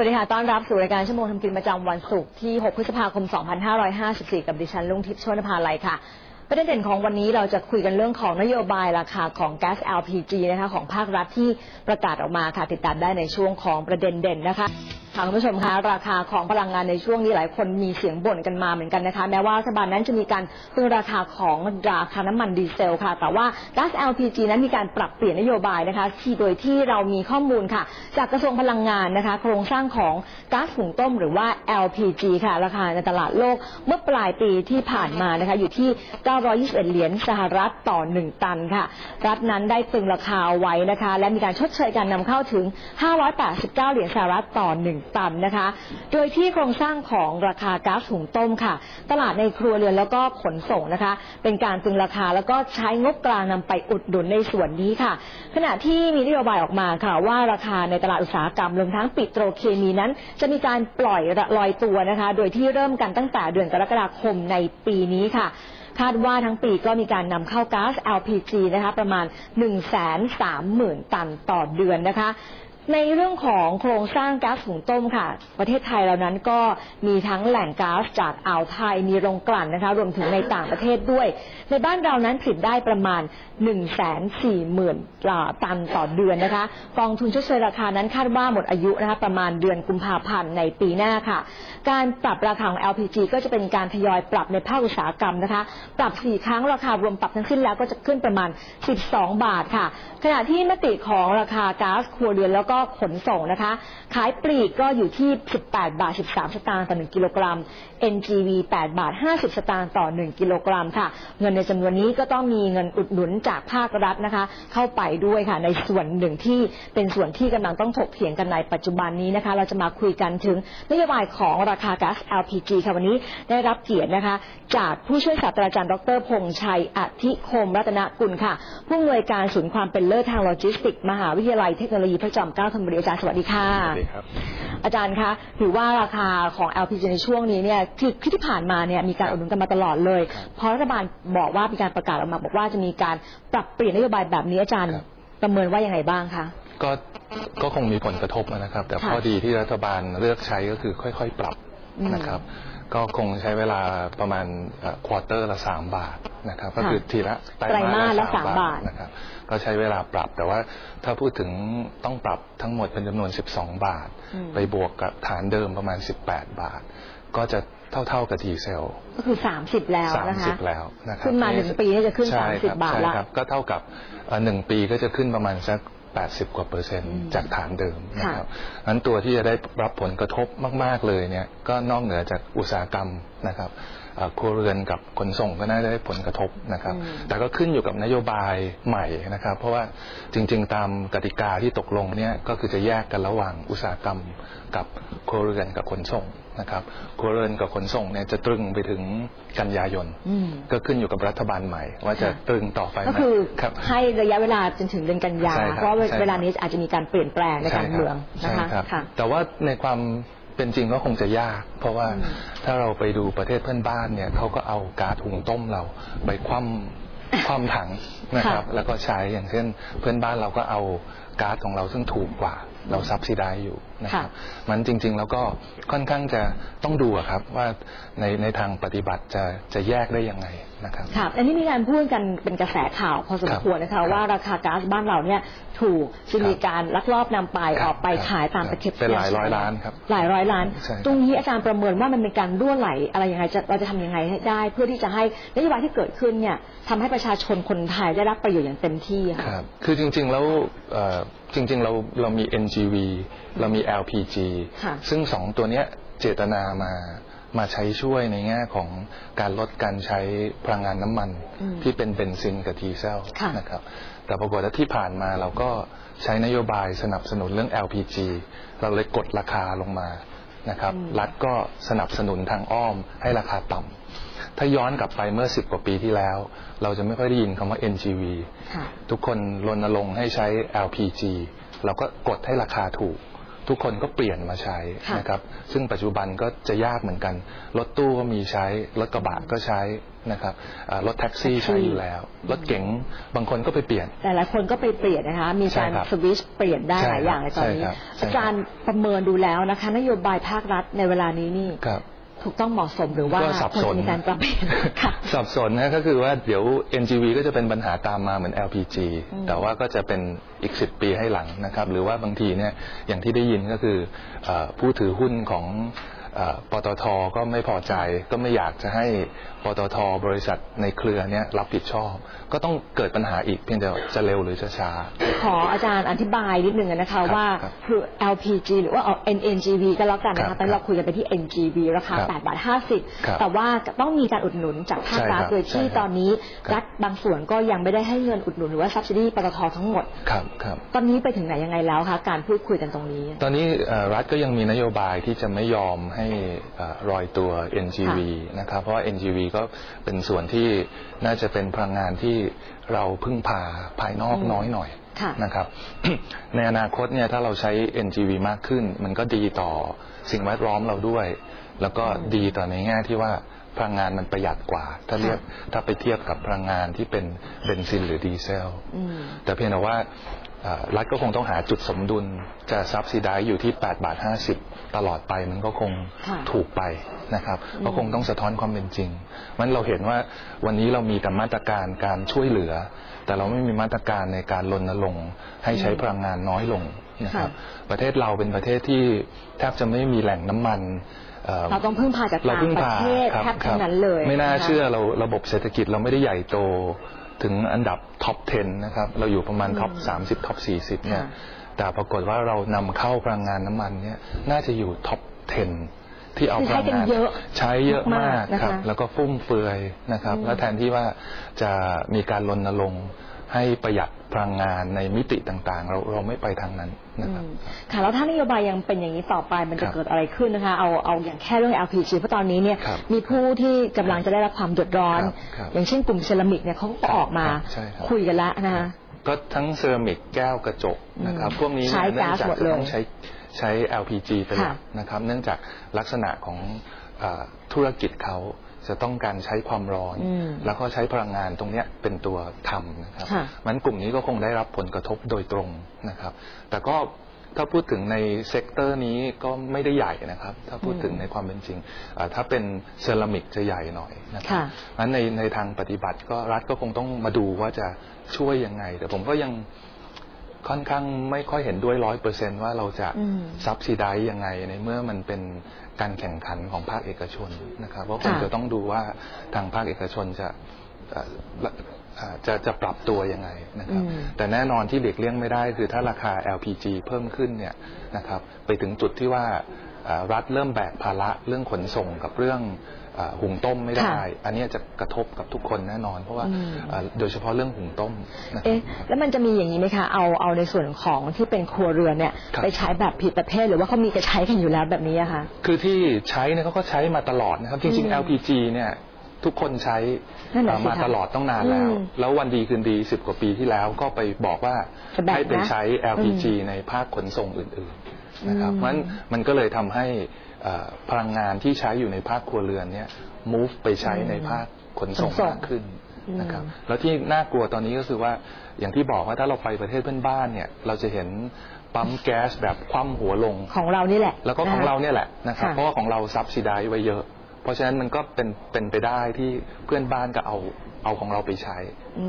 วัสดีค่ะ ต้อนรับสู่รายการชั่วโมงทำกินประจำวันศุกร์ที่ 6 พฤษภาคม 2554 กับดิฉันลุงทิพย์ชวนภาลัยค่ะ ประเด็นเด่นของวันนี้เราจะคุยกันเรื่องของนโยบายราคาของแก๊ส LPG นะคะของภาครัฐที่ประกาศออกมาค่ะ ติดตามได้ในช่วงของประเด็นเด่นนะคะ ค่ะคุณผู้ชมคะราคาของพลังงานในช่วงนี้หลายคนมีเสียงบ่นกันมาเหมือนกันนะคะ แม้ว่ารัฐบาลนั้นจะมีการตึงราคาของราคาน้ำมันดีเซลค่ะ แต่ว่าก๊าซ LPG นั้นมีการปรับเปลี่ยนนโยบายนะคะ ที่โดยที่เรามีข้อมูลค่ะ จากกระทรวงพลังงานนะคะ โครงสร้างของก๊าซหุงต้มหรือว่า LPG ค่ะ ราคาในตลาดโลกเมื่อปลายปีที่ผ่านมานะคะอยู่ที่ 921 เหรียญสหรัฐต่อ 1 ตันค่ะ รัฐนั้นได้ตึงราคาไว้นะคะ และมีการชดเชยการนำเข้าถึง 589 เหรียญสหรัฐต่อ 1ตันนะคะ โดยที่โครงสร้างของราคาก๊าซหุงต้มค่ะ ตลาดในครัวเรือนแล้วก็ขนส่งนะคะ เป็นการตึงราคาแล้วก็ใช้งบกลางนำไปอุดหนุนในส่วนนี้ค่ะ ขณะที่มีนโยบายออกมาค่ะ ว่าราคาในตลาดอุตสาหกรรมรวมทั้งปิโตรเคมีนั้น จะมีการปล่อยลอยตัวนะคะ โดยที่เริ่มกันตั้งแต่เดือนกรกฎาคมในปีนี้ค่ะคาดว่าทั้งปีก็มีการนำเข้าก๊าซ LPG นะคะประมาณ 130,000 ตันต่อเดือนนะคะ ในเรื่องของโครงสร้างก๊าซหุงต้มค่ะ ประเทศไทยเรานั้นก็มีทั้งแหล่งก๊าซจากอ่าวไทยมีโรงกลั่นนะคะ รวมถึงในต่างประเทศด้วย ในบ้านเรานั้นผลิตได้ประมาณ 1 4 0 0 0 0 ตันต่อเดือนนะคะ กองทุนชดเชยราคานั้นคาดว่าหมดอายุนะคะประมาณเดือนกุมภาพันธ์ในปีหน้าค่ะ การปรับราคาของ LPG ก็จะเป็นการทยอยปรับในภาคอุตสาหกรรมนะคะ ปรับ 4 ครั้งราคารวมปรับทั้งสิ้นแล้วก็จะขึ้นประมาณ 12 บาทค่ะ ขณะที่มติของราคาก๊าซครัวเรือนแล้วก็ขนส่งนะคะ ขายปลีกก็อยู่ที่ 18 บาท 13 สตางค์ต่อ 1 กิโลกรัม NGV 8 บาท 50 สตางค์ต่อ 1 กิโลกรัมค่ะ เงินในจำนวนนี้ก็ต้องมีเงินอุดหนุนจากภาครัฐนะคะ เข้าไปด้วยค่ะ ในส่วนหนึ่งที่เป็นส่วนที่กำลังต้องถกเถียงกันในปัจจุบันนี้นะคะ เราจะมาคุยกันถึงนโยบายของราคาก๊าซ LPG ค่ะวันนี้ได้รับเกียรตินะคะ จากผู้ช่วยศาสตราจารย์ดรพงษ์ชัยอธิคมรัตนกุลค่ะ ผู้อำนวยการศูนย์ความเป็นเลิศทางโลจิสติกส์มหาวิทยาลัยเทคโนโลยีพระจอมเกล้าธนบุรีอาจารย์สวัสดีค่ะ สวัสดีครับ อาจารย์คะถือว่าราคาของ LPG ในช่วงนี้เนี่ยที่ที่ผ่านมาเนี่ยมีการอุดหนุนกันมาตลอดเลยครับเพราะรัฐบาลบอกว่ามีการประกาศออกมาบอกว่าจะมีการปรับเปลี่ยนนโยบายแบบนี้อาจารย์ครับประเมินว่ายังไงบ้างคะก็ก็คงมีผลกระทบนะครับ แต่ค่ะข้อดีที่รัฐบาลเลือกใช้ก็คือค่อย ๆ ปรับอืม นะครับก็คงใช้เวลาประมาณควอเตอร์ละสามบาทนะครับก็คือทีละไตรมาสละสามบาทนะครับก็ใช้เวลาปรับแต่ว่าถ้าพูดถึงต้องปรับทั้งหมดเป็นจำนวน 12 บาทอืมไปบวกกับฐานเดิมประมาณ 18 บาท ก็จะเท่า ๆกับดีเซลก็คือ 30 แล้วสามนะคะสิบแล้วนะครับขึ้นมาหนึ่งปีนี่จะขึ้นใช่ค30 บาทใช่ละครับก็เท่ากับเอ่อหนึ่งปีก็จะขึ้นประมาณสัก 80 กว่าเปอร์เซ็นต์อืมจากฐานเดิมนะค่ะครับนั้นตัวที่จะได้รับผลกระทบมาก ๆ เลยเนี่ยก็นอกเหนือจากอุตสาหกรรมนะครับเอ่อ ครัวเรือนกับขนส่งก็น่าจะได้ผลกระทบนะครับอืมแต่ก็ขึ้นอยู่กับนโยบายใหม่นะครับ เพราะว่าจริง ๆ ตามกติกาที่ตกลงเนี่ยก็คือจะแยกกันระหว่างอุตสาหกรรมกับครัวเรือนกับขนส่งนะครับครัวเรือนกับขนส่งเนี่ยจะตรึงไปถึงกันยายนอืมก็ขึ้นอยู่กับรัฐบาลใหม่ ว่าจะค่ะตรึงต่อไปไหมก็คือครับให้ระยะเวลาจนถึงเดือนกันยาใช่ครับเพราะว่าใช่ครับเวลานี้อาจจะมีการเปลี่ยนแปลงในการเมืองนะใช่คะครับค่ะแต่ว่าในความ เป็นจริงก็คงจะยาก เพราะว่าอืมถ้าเราไปดูประเทศเพื่อนบ้านเนี่ยเขาก็เอาก๊าซหุงต้มเราไปคว่ำคว่ำถังนะครับ แล้วก็ใช้อย่างเช่น เพื่อนบ้านเราก็เอาก๊าซของเราซึ่งถูกกว่าเราซับซิได้อยู่นะครับ มันจริง ๆ แล้วก็ค่อนข้างจะต้องดูอะครับว่าในในทางปฏิบัติจะจะแยกได้ยังไงนะครับค่ะอันนี้มีการพูดกันเป็นกระแสข่าวพอสมควรนะครัคะบว่าราคาก๊าซบ้านเราเนี่ยถูกจะมีครับการลักลอบนำไปครับออกไปครับขายตามครับตะเข็บเป็นหลายร้อยล้านครับหลายร้อยล้านใช่ครับตรงนี้อาจารย์ประเมินว่ามันเป็นการรั่วไหลอะไรยังไงจะเราจะทำยังไงให้ได้ เพื่อที่จะให้นโยบายที่เกิดขึ้นเนี่ยทำให้ประชาชนคนไทยได้รับประโยชน์อย่างเต็มที่ค่ะครับคือจริงๆแล้วเอ่อจริง ๆ เราเรามี NGV เรามี LPG ค่ะซึ่งสองตัวเนี้ยเจตนามามาใช้ช่วยในแง่ของการลดการใช้พลังงานน้ำมันอืมที่เป็นเบนซินกับดีเซลค่ะนะครับ แต่ปรากฏว่าที่ผ่านมาเราก็ใช้นโยบายสนับสนุนเรื่อง LPG เราเลยกดราคาลงมานะครับ รัฐก็สนับสนุนทางอ้อมให้ราคาต่ำ ถ้าย้อนกลับไปเมื่อ 10 กว่าปีที่แล้ว เราจะไม่ค่อยได้ยินคำว่า NGV ค่ะทุกคนรณรงค์ให้ใช้ LPG เราก็กดให้ราคาถูกพทุกคนก็เปลี่ยนมาใช้ค่ะนะครับซึ่งปัจจุบันก็จะยากเหมือนกัน รถตู้ก็มีใช้ รถกระบะก็ใช้นะครับอ่ารถแท็กซี่แท็กซี่ใช้อยู่แล้ว รถเก๋งบางคนก็ไปเปลี่ยน แต่หลายคนก็ไปเปลี่ยนนะคะ มีการใช่ครับสวิตชเปลี่ยนได้ใช่หลายอย่างในตอนนี้ใช่ครับใช่ครับอาจารย์ประเมินดูแล้วนะคะ นโยบายภาครัฐในเวลานี้นี่ครับ ถูกต้องเหมาะสมหรือว่าก็สับควรสนจะมีการปรับเปลี่ยนค่ะ สับสนนะก็คือว่าเดี๋ยว NGV ก็จะเป็นปัญหาตามมาเหมือน LPG อืมแต่ว่าก็จะเป็นอีก 10 ปีให้หลังนะครับ หรือว่าบางทีเนี่ยอย่างที่ได้ยินก็คือเออผู้ถือหุ้นของเออ ปตทก็ไม่พอใจก็ไม่อยากจะให้ปตทบริษัทในเครือเนี้รับผิดชอบ ก็ต้องเกิดปัญหาอีกเพียงแต่จะเร็วหรือจะช้า ขออาจารย์อธิบายนิดนึงนะคะครับว่าครับคือ LPG หรือว่าเอา NNGV ก็แล้วกันนะครัคะบตอนนี้เราคุยกันไปที่ NGV ราคาครับ8บาทครับ50 แต่ว่าต้องมีการอุดหนุนจากภาครัฐใช่ครับโดยที่ใช่ครับตอนนี้ครับรัฐ บางส่วนก็ยังไม่ได้ให้เงินอุดหนุนหรือว่า subsidy ปตททั้งหมด ครับครับตอนนี้ไปถึงไหนยังไงแล้วคะการพูดคุยกันตรงนี้ ตอนนี้เอ่อรัฐก็ยังมีนโยบายที่จะไม่ยอมให้เอ่อรอยตัว NGV นะครับ เพราะว่า NGV ก็เป็นส่วนที่น่าจะเป็นพลังงานที่เราพึ่งพาภายนอกอืมน้อยหน่อยค่ะ นะครับ ในอนาคตเนี่ยถ้าเราใช้ NGV มากขึ้น มันก็ดีต่อสิ่งแวดล้อมเราด้วย แล้วก็อืมดีต่อในแง่ที่ว่า พลังงานมันประหยัดกว่า ถ้าเรียกถ้าไปเทียบกับพลังงานที่เป็นเบนซินหรือดีเซลอืมแต่เพียงแต่ว่าเอ่อรัฐก็คงต้องหาจุดสมดุลจะซับซิได้อยู่ที่ 8 บาท 50 ตลอดไปมันก็คงค่ะถูกไปนะครับอืมก็คงต้องสะท้อนความเป็นจริงมันเราเห็นว่าวันนี้เรามีแต่มาตรการการช่วยเหลือ แต่เราไม่มีมาตรการในการรณรงค์ให้ใช้พลังงานน้อยลงนะครับ ประเทศเราเป็นประเทศที่แทบจะไม่มีแหล่งน้ำมัน เอ่อเราต้องพึ่งพาจากเราต่างเพิ่งประผ่าเทศครับแทบครัทั้บงนั้นเลย ไม่น่าะคะเชื่อเราระบบเศรษฐกิจเราไม่ได้ใหญ่โตถึงอันดับท็อป 10 นะครับ เราอยู่ประมาณท็อป 30 ท็อป 40 เนี่ยค่ะแต่ปรากฏว่าเรานำเข้าพลังงานน้ำมันเนี่ย น่าจะอยู่ท็อป 10 ที่เอาคือพใช้ลังกันงานเยอะใช้เยอะมากนะคะครับ แล้วก็ฟุ่มเฟือยนะครับอืมแล้วแทนที่ว่าจะมีการรณรงค์ ให้ประหยัดพลังงานในมิติต่างๆ เราเราไม่ไปทางนั้นนะครับอืมค่ะแล้วถ้านโยบายยังเป็นอย่างนี้ต่อไปมันจะครับเกิดอะไรขึ้นนะคะ เอาเอาอย่างแค่เรื่อง LPG เพราะตอนนี้เนี่ยครับมีผู้ที่กำลังจะได้รับความเดือดร้อนครับครับอย่างเช่นกลุ่มเซรามิกเนี่ยเขาก็ออกมาครับใช่ครับคุยกันแล้วนะคะก็ทั้งเซรามิกแก้วกระจกนะครับอืมพวกนี้ใช้เนี่ยเนื่องจากก๊าซหมดจะเลยต้องใช้ใช้ LPG เป็นหลักค่ะนะครับ เนื่องจากลักษณะของเออธุรกิจเขา จะต้องการใช้ความร้อนอืมแล้วก็ใช้พลังงานตรงเนี้ยเป็นตัวทำนะครับค่ะมันกลุ่มนี้ก็คงได้รับผลกระทบโดยตรงนะครับ แต่ก็ถ้าพูดถึงในเซกเตอร์นี้ก็ไม่ได้ใหญ่นะครับ ถ้าพูดถึงในความเป็นจริงอ่าถ้าเป็นเซรามิกจะใหญ่หน่อยนะครับค่ะงั้นในในทางปฏิบัติก็รัฐก็คงต้องมาดูว่าจะช่วยยังไง แต่ผมก็ยังค่อนข้างไม่ค่อยเห็นด้วยร้อยเปอร์เซนว่าเราจะอืมซับซิได้ยังไงในเมื่อมันเป็น การแข่งขันของภาคเอกชนนะครับเพราะคงค่ะจะต้องดูว่าทางภาคเอกชนจะเอ่อเอ่อ จะจะปรับตัวยังไงนะครับอืมแต่แน่นอนที่เด็กเลี่ยงไม่ได้คือถ้าราคา LPG เพิ่มขึ้นเนี่ยนะครับไปถึงจุดที่ว่าเอ่อรัฐเริ่มแบกภาระเรื่องขนส่งกับเรื่องเอ่อหุงต้มไม่ได้ค่ะอันเนี้ยจะกระทบกับทุกคนแน่นอน เพราะว่าอืมเอ่อโดยเฉพาะเรื่องหุงต้มนะครับเอ๊ะแล้วมันจะมีอย่างนี้ไหมคะ เอาเอาในส่วนของที่เป็นครัวเรือนเนี่ยครับไปใช้แบบผิดประเภทหรือว่าเขามีกระใช้กันอยู่แล้วแบบนี้อะคะ คือที่ใช้เนี่ยเขาก็ใช้มาตลอดนะครับ จริงอืมๆ LPG เนี่ย ทุกคนใช้นั่นน่ะเอ่อสิมาคะตลอดต้องนานแล้วอืมแล้ววันดีคืนดีสิบกว่าปีที่แล้วก็ไปบอกว่าจะแบ่งให้ไปนะใช้ LPG อืมในภาคขนส่งอื่นๆนะครับอืมเพราะฉะนั้นมันก็เลยทำให้เอ่อพลังงานที่ใช้อยู่ในภาคครัวเรือนเนี่ย move ไปใช้ในภาคขนส่งขนส่งมากขึ้นนะครับอืมแล้วที่น่ากลัวตอนนี้ก็คือว่าอย่างที่บอกว่าถ้าเราไปประเทศเพื่อนบ้านเนี่ย เราจะเห็นปั๊มแก๊สแบบคว่ำหัวลงของเรานี่แหละ แล้วก็ของนะคะเราเนี่ยแหละนะครับค่ะเพราะว่าของเราซับซิได้ไว้เยอะ เพราะฉะนั้นมันก็เป็นเป็นไปได้ที่เพื่อนบ้านก็เอาเอาของเราไปใช้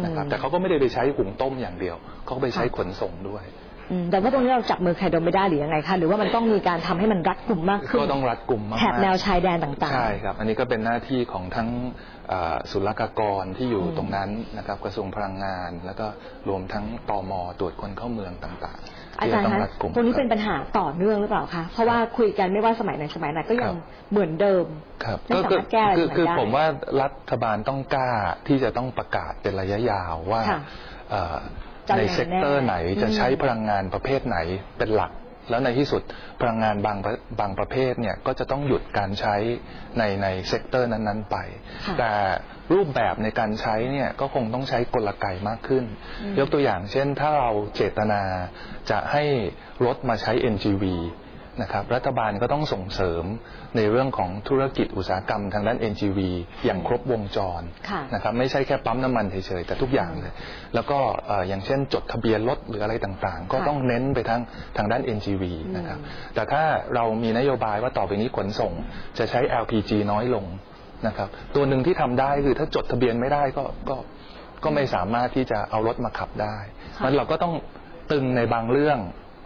นะครับ แต่เขาก็ไม่ได้ไปใช้หุงต้มอย่างเดียว เขาก็ไปใช้ขนส่งด้วยอืม แต่ว่าตรงนี้เราจับมือใครดมไม่ได้หรือยังไงคะหรือว่ามันต้องมีการทำให้มันรัดกลุ่มมากขึ้นก็ต้องรัดกลุ่มมากๆแถบแนวชายแดนต่างๆใช่ครับ อันนี้ก็เป็นหน้าที่ของทั้งเอ่อศุลกากรที่อยู่อืมตรงนั้นนะครับกระทรวงพลังงาน แล้วก็รวมทั้งตมตรวจคนเข้าเมืองต่างๆอาที่จารจะย์ต้องคะรัดกลุ่มตรงนี้คเป็นบปัญหาต่อเนื่องหรือเปล่าคะเพราะว่าคุยกันไม่ว่าสมัยไหนสมัยไหนก็ยังครับเหมือนเดิมครับไม่ก็สามารถแก้อะไรคือตรงนั้นคือได้ผมว่ารัฐบาลต้องกล้าที่จะต้องประกาศเป็นระยะยาวว่าค่ะเอ่อจะ ในยังไงเซกเตอร์แน่ไหนจะอืมใช้พลังงานประเภทไหนเป็นหลัก แล้วในที่สุดพลังงานบางประบางประเภทเนี่ยก็จะต้องหยุดการใช้ในในเซกเตอร์นั้นๆไปค่ะแต่รูปแบบในการใช้เนี่ยก็คงต้องใช้กลไกมากขึ้นอืมยกตัวอย่างเช่นถ้าเราเจตนาจะให้รถมาใช้ NGV นะครับรัฐบาลก็ต้องส่งเสริมในเรื่องของธุรกิจอุตสาหกรรมทางด้าน NGV อย่างครบวงจรค่ะนะครับไม่ใช่แค่ปั๊มน้ำมันเฉยๆแต่ทุกอย่างเลย แล้วก็เอ่ออย่างเช่น จดทะเบียนรถหรืออะไรต่างๆ ก็ค่ะต้องเน้นไปทางทางด้าน NGV นะครับแต่ถ้าเรามีนโยบายว่าต่อไปนี้ขนส่งจะใช้ LPG น้อยลงนะครับตัวหนึ่งที่ทำได้คือถ้าจดทะเบียนไม่ได้ก็ก็ก็ไม่สามารถที่จะเอารถมาขับได้ค่ะมันเราก็ต้องตึงในบางเรื่อง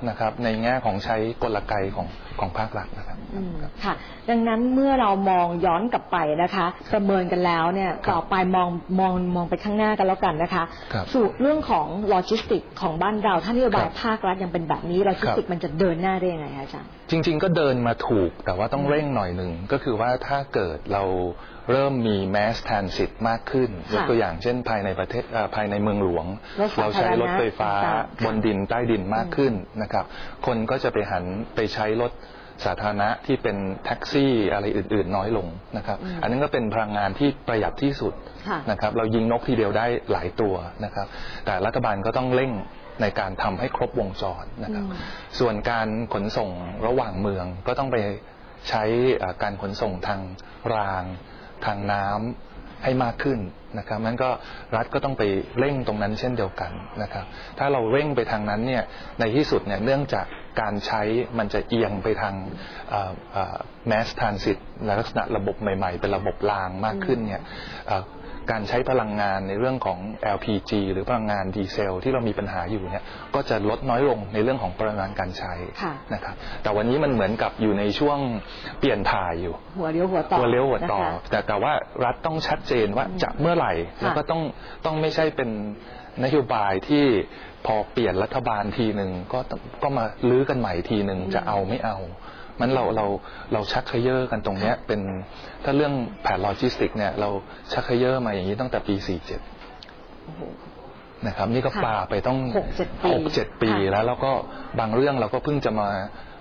นะครับ ในแง่ของใช้กลไกของของภาครัฐนะครับ อืมค่ะ ดังนั้นเมื่อเรามองย้อนกลับไปนะคะ ประเมินกันแล้วเนี่ยครับต่อไปมองมองมองไปข้างหน้ากันแล้วกันนะคะ ครับสู่เรื่องของโลจิสติกของบ้านเราถ้านโยบายครับภาครัฐยังเป็นแบบนี้โลจิสติกครับ มันจะเดินหน้าได้ยังไงคะอาจารย์ จริง ๆ ก็เดินมาถูกแต่ว่าต้องเร่งหน่อยหนึ่งก็คือว่าถ้าเกิดเราเริ่มมี mass transit มากขึ้นยกตัวอย่างเช่นภายในประเทศเอ่อภายในเมืองหลวงรถสาเราธารณะใช้รถไฟฟ้าต่างๆบนดินใต้ดินมากขึ้นนะครับ คนก็จะไปหันไปใช้รถสาธารณะที่เป็นแท็กซี่อะไรอื่น ๆ น้อยลงนะครับอืมอันนั้นก็เป็นพลังงานที่ประหยัดที่สุดค่ะนะครับ เรายิงนกทีเดียวได้หลายตัวนะครับ แต่รัฐบาลก็ต้องเร่งในการทำให้ครบวงจรนะครับอืมส่วนการขนส่งระหว่างเมืองก็ต้องไปใช้เอ่อการขนส่งทางราง ทางน้ำให้มากขึ้นนะครับนั้นก็รัฐก็ต้องไปเร่งตรงนั้นเช่นเดียวกันนะครับ ถ้าเราเร่งไปทางนั้นเนี่ยในที่สุดเนี่ยเนื่องจากการใช้มันจะเอียงไปทางเอ่อเอ่อ mass transit ลักษณะระบบใหม่ ๆ เป็นระบบรางมากขึ้นเนี่ย การใช้พลังงานในเรื่องของ LPG หรือพลังงานดีเซล ที่เรามีปัญหาอยู่เนี่ยก็จะลดน้อยลงในเรื่องของปริมาณการใช้ค่ะนะครับแต่วันนี้มันเหมือนกับอยู่ในช่วงเปลี่ยนถ่ายอยู่ หัวเลี้ยวหัวต่อตัวเลี้ยวหัวต่อนะคะแต่แต่ว่ารัฐต้องชัดเจนว่าอืมจะเมื่อไหร่ค่ะแล้วก็ต้องต้องไม่ใช่เป็นนโยบายที่พอเปลี่ยนรัฐบาลทีหนึ่งก็ต้องก็มาลื้อกันใหม่ทีหนึ่งจะเอาไม่เอา มันเราเราเราชักเขย่อกันตรงเนี้ยเป็นถ้าเรื่องแผนโลจิสติกเนี่ยเราชักเขย่อมาอย่างนี้ตั้งแต่ปี 47โอ้โหนะครับ นี่ก็ค่ะปาไปต้องหกเจ็ดปีหกเจ็ดปีค่ะแล้วแล้วก็บางเรื่องเราก็เพิ่งจะมา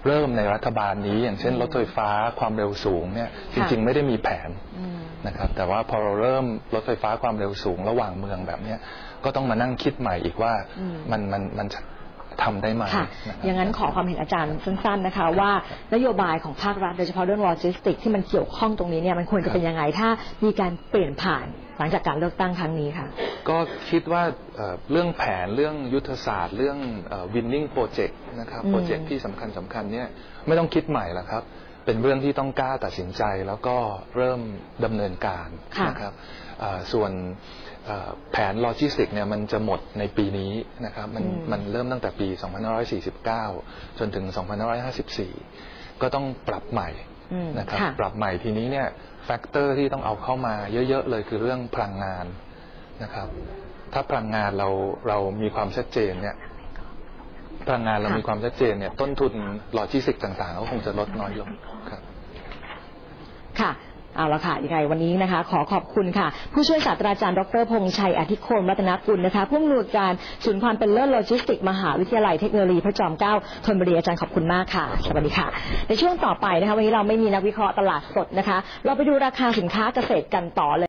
เริ่มในรัฐบาลนี้ อย่างเช่นรถไฟฟ้าความเร็วสูงเนี่ยจริง ๆ ไม่ได้มีแผนอืมนะครับ แต่ว่าพอเราเริ่มรถไฟฟ้าความเร็วสูงระหว่างเมืองแบบเนี้ยก็ต้องมานั่งคิดใหม่อีกว่าอืมมันมันมันจะ ทำได้ไหมค่ะนะครับอย่างนั้นขอความเห็นอาจารย์สั้นๆนะคะ ว่านโยบายของภาครัฐโดยเฉพาะเรื่องโลจิสติกที่มันเกี่ยวข้องตรงนี้เนี่ยมันควรจะเป็นยังไงถ้ามีการเปลี่ยนผ่านหลังจากการเลือกตั้งครั้งนี้ค่ะ ก็คิดว่าเอ่อเรื่องแผนเรื่องยุทธศาสตร์ เรื่องเอ่อ winning project นะครับอืมโปรเจกต์ที่สำคัญสำคัญเนี่ยไม่ต้องคิดใหม่แล้วครับ เป็นเรื่องที่ต้องกล้าตัดสินใจแล้วก็เริ่มดำเนินการค่ะนะครับเอ่อส่วนเอ่อแผนโลจิสติกเนี่ยมันจะหมดในปีนี้นะครับมันอืมมันเริ่มตั้งแต่ปี 2549 จนถึง 2554 ก็ต้องปรับใหม่อืมนะครับค่ะปรับใหม่ทีนี้เนี่ยแฟกเตอร์ที่ต้องเอาเข้ามาเยอะๆเลยคือเรื่องพลังงานนะครับ ถ้าพลังงานเราเรามีความชัดเจนเนี่ย พลังงานเราค่ะมีความชัดเจนเนี่ยต้นทุนโลจิสติกต่างๆก็คงจะลดน้อยลงครับค่ะเอาละค่ะยังไงวันนี้นะคะ ขอขอบคุณค่ะ ผู้ช่วยศาสตราจารย์ดรพงษ์ชัยอธิโคนรัตนกุลนะคะผู้อำนวยการศูนย์ความเป็นเลิศโลจิสติก มหาวิทยาลัยเทคโนโลยีพระจอมเกล้าธนบุรีอาจารย์ขอบคุณมากค่ะ สวัสดีค่ะ ในช่วงต่อไปนะคะวันนี้เราไม่มีนักวิเคราะห์ตลาดสดนะคะ เราไปดูราคาสินค้าเกษตรกันต่อเลย